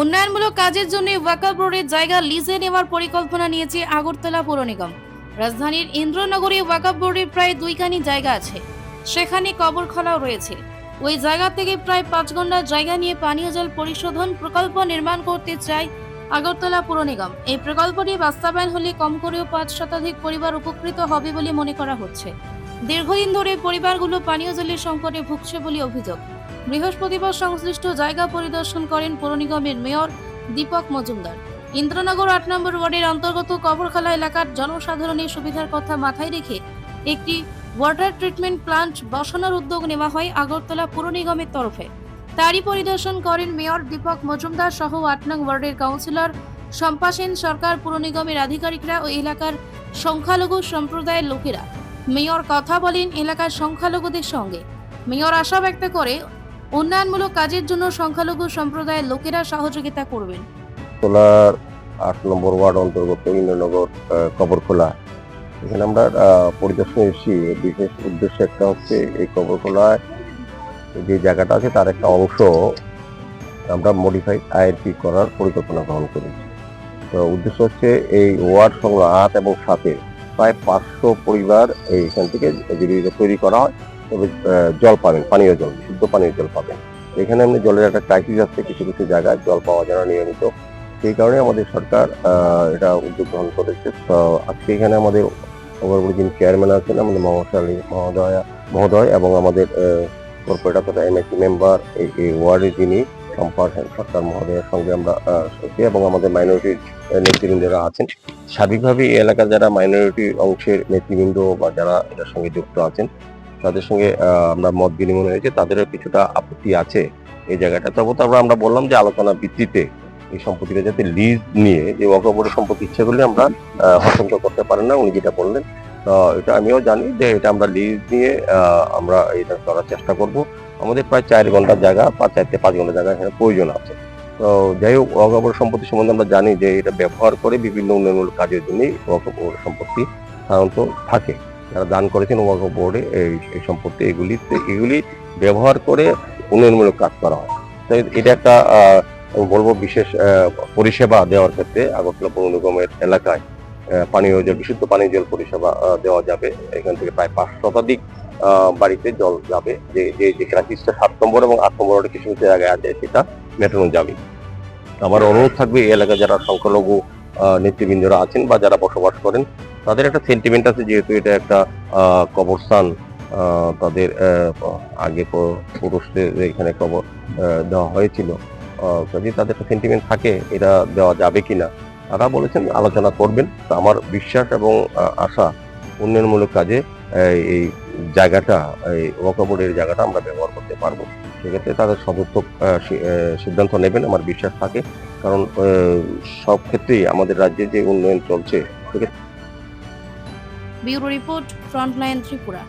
উন্নয়নমূলক কাজের জন্য ওয়াকাব রোডের জায়গা লিজে নেওয়ার পরিকল্পনা নিয়েছে আগরতলা পৌর নিগম। রাজধানীর ইন্দ্রনগরে ওয়াকাব বোর্ডের প্রায় দুইখানি জায়গা আছে। সেখানে কবরখানাও রয়েছে। ওই জায়গা থেকে প্রায় পাঁচ ঘণ্টা জায়গা নিয়ে পানীয় জল পরিশোধন প্রকল্প নির্মাণ করতে চায় আগরতলা পৌর নিগম। এই প্রকল্পটি বাস্তবায়ন হলে কম করেও পাঁচ শতাধিক পরিবার উপকৃত হবে বলে মনে করা হচ্ছে। দীর্ঘদিন ধরে পরিবারগুলো পানীয় জলের সংকটে ভুগছে বলে অভিযোগ। বৃহস্পতিবার সংশ্লিষ্ট জায়গা পরিদর্শন করেন পৌর নিগমের মেয়র দীপক মজুমদার। ইন্দ্রনগর আট নম্বর ওয়ার্ডের অন্তর্গত কবরখালা এলাকার জনসাধারণের সুবিধার কথা মাথায় রেখে একটি ওয়াটার ট্রিটমেন্ট প্লান্ট বসানোর উদ্যোগ নেওয়া হয় আগরতলা পৌর নিগমের তরফে। তারই পরিদর্শন করেন মেয়র দীপক মজুমদার সহ আট নং ওয়ার্ডের কাউন্সিলর শম্পা সেন সরকার, পুর নিগমের আধিকারিকরা ও এলাকার সংখ্যালঘু সম্প্রদায়ের লোকেরা। মেয়র কথা বলেন এলাকার সংখ্যালঘুদের সঙ্গে। মেয়র আশা ব্যক্ত করে উন্নয়নমূলক কাজের জন্য সংখ্যালঘু সম্প্রদায়ের লোকেরা সহযোগিতা করবেন। তোলার আট নম্বর ওয়ার্ড অন্তর্গত ইন্দ্রনগর কবরখোলা। এখানে আমরা পরিদর্শনে এসেছি। বিশেষ উদ্দেশ্য একটা হচ্ছে এই কবরখোলায় যে জায়গাটা আছে তার একটা অংশ আমরা মডিফাইড আইআরপি করার পরিকল্পনা গ্রহণ করেছি। তো উদ্দেশ্য হচ্ছে এই ওয়ার্ড সংলগ্ন আট এবং সাতে প্রায় পাঁচশো পরিবার এইখান থেকে যদি তৈরি করা হয়। জল পাবেন, পানীয় জল, শুদ্ধ পানীয় জল পাবেন। এখানে এমনি জলের একটা ক্রাইসিস আছে কিছু কিছু জায়গায় জল পাওয়া যায় না নিয়মিত। সেই কারণে আমাদের সরকার এটা উদ্যোগ গ্রহণ করেছে। আজকে এখানে আমাদের ওভারপুর যিনি চেয়ারম্যান আছেন, আমাদের আলী মহোদয় মহোদয় এবং আমাদের কর্পোরেটর তথা এমএসি মেম্বার এই ওয়ার্ডের যিনি সম্পাদ সরকার মহোদয়ের সঙ্গে আমরা এবং আমাদের মাইনরিটির নেতৃবৃন্দরা আছেন। সার্বিকভাবে এই এলাকার যারা মাইনরিটি অংশের নেতৃবৃন্দ বা যারা এটার সঙ্গে যুক্ত আছেন তাদের সঙ্গে আমরা মত বিনিময় হয়েছে, তাদেরও কিছুটা আপত্তি আছে এই জায়গাটা। তবু তো আমরা বললাম যে আলোচনা ভিত্তিতে এই সম্পত্তিটা যাতে লিজ নিয়ে, যে অকবরের সম্পত্তি ইচ্ছে করলে আমরা হস্তান্তর করতে পারেন না, উনি যেটা বললেন। এটা আমিও জানি যে এটা আমরা লিজ নিয়ে আমরা এটা করার চেষ্টা করব। আমাদের প্রায় চার ঘণ্টার জায়গা পাঁচ চার থেকে পাঁচ ঘণ্টার জায়গা এখানে প্রয়োজন আছে। তো যাই হোক অকবর সম্পত্তি সম্বন্ধে আমরা জানি যে এটা ব্যবহার করে বিভিন্ন উন্নয়নমূলক কাজের জন্য অকবর সম্পত্তি সাধারণত থাকে। যারা দান করেছেন ওয়াকফ বোর্ডে এই সম্পত্তি, এগুলিতে, এগুলি ব্যবহার করে উন্নয়নমূলক কাজ করা হয়। তো এটা একটা বলব বিশেষ পরিষেবা দেওয়ার ক্ষেত্রে আগরতলা পৌর নিগমের এলাকায় পানীয় জল, বিশুদ্ধ পানীয় জল পরিষেবা দেওয়া যাবে। এখান থেকে প্রায় পাঁচ শতাধিক বাড়িতে জল যাবে। যে যে যে ক্রাইসিসটা সাত নম্বর এবং আট নম্বর কিছু কিছু জায়গায় আছে, সেটা মেটানো যাবে। আমার অনুরোধ থাকবে এই এলাকায় যারা সংখ্যালঘু নেতৃবৃন্দরা আছেন বা যারা বসবাস করেন তাদের একটা সেন্টিমেন্ট আছে যেহেতু এটা একটা কবরস্থান তাদের আগে পুরুষদের এখানে কবর দেওয়া হয়েছিল। যদি তাদের একটা সেন্টিমেন্ট থাকে, এটা দেওয়া যাবে কিনা? তারা বলেছেন আলোচনা করবেন। তো আমার বিশ্বাস এবং আশা উন্নয়নমূলক কাজে, এই- জায়গাটা, এই ওয়াকাবোর্ডের জায়গাটা আমরা ব্যবহার করতে পারব। সেক্ষেত্রে তাদের সদর্থক সিদ্ধান্ত নেবেন, আমার বিশ্বাস থাকে। কারণ সব ক্ষেত্রেই আমাদের রাজ্যে যে উন্নয়ন চলছে ব্যুরো রিপোর্ট ফ্রন্টলাইন ত্রিপুরা।